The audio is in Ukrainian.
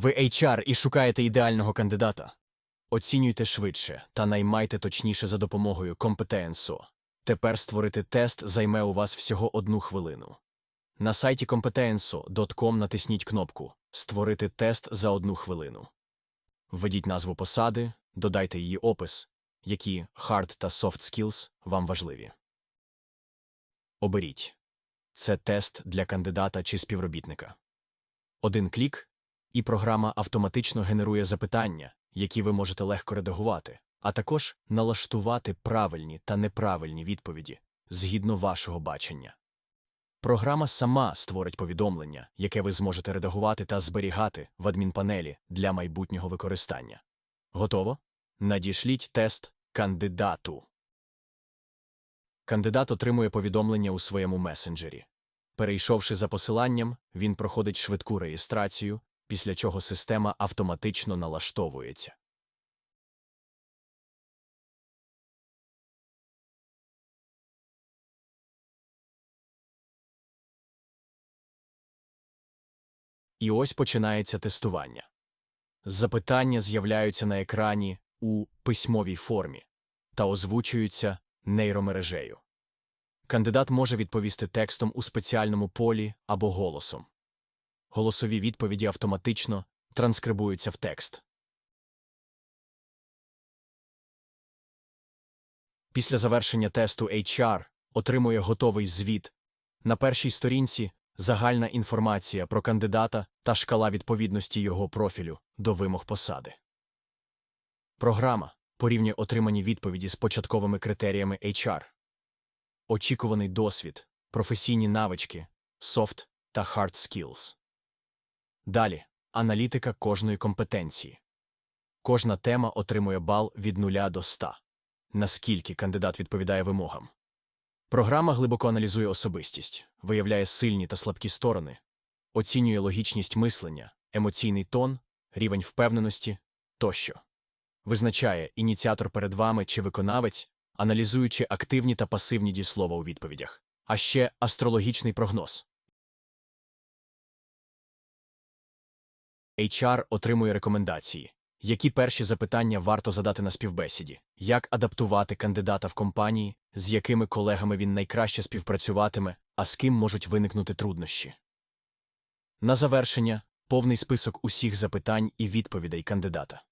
Ви HR і шукаєте ідеального кандидата. Оцінюйте швидше та наймайте точніше за допомогою Компетенсо. Тепер створити тест займе у вас всього одну хвилину. На сайті competenso.com натисніть кнопку Створити тест за одну хвилину. Введіть назву посади, додайте її опис, які hard та soft skills вам важливі. Оберіть. Це тест для кандидата чи співробітника. Один клік, і програма автоматично генерує запитання, які ви можете легко редагувати, а також налаштувати правильні та неправильні відповіді згідно вашого бачення. Програма сама створить повідомлення, яке ви зможете редагувати та зберігати в адмінпанелі для майбутнього використання. Готово? Надішліть тест кандидату. Кандидат отримує повідомлення у своєму месенджері. Перейшовши за посиланням, він проходить швидку реєстрацію, після чого система автоматично налаштовується. І ось починається тестування. Запитання з'являються на екрані у письмовій формі та озвучуються нейромережею. Кандидат може відповісти текстом у спеціальному полі або голосом. Голосові відповіді автоматично транскрибуються в текст. Після завершення тесту HR отримує готовий звіт. На першій сторінці загальна інформація про кандидата та шкала відповідності його профілю до вимог посади. Програма порівнює отримані відповіді з початковими критеріями HR. Очікуваний досвід, професійні навички, soft та hard skills. Далі аналітика кожної компетенції. Кожна тема отримує бал від 0 до 100. Наскільки кандидат відповідає вимогам. Програма глибоко аналізує особистість, виявляє сильні та слабкі сторони, оцінює логічність мислення, емоційний тон, рівень впевненості тощо. Визначає ініціатор перед вами чи виконавець, аналізуючи активні та пасивні дієслова у відповідях, а ще астрологічний прогноз. HR отримує рекомендації. Які перші запитання варто задати на співбесіді? Як адаптувати кандидата в компанії, з якими колегами він найкраще співпрацюватиме, а з ким можуть виникнути труднощі? На завершення повний список усіх запитань і відповідей кандидата.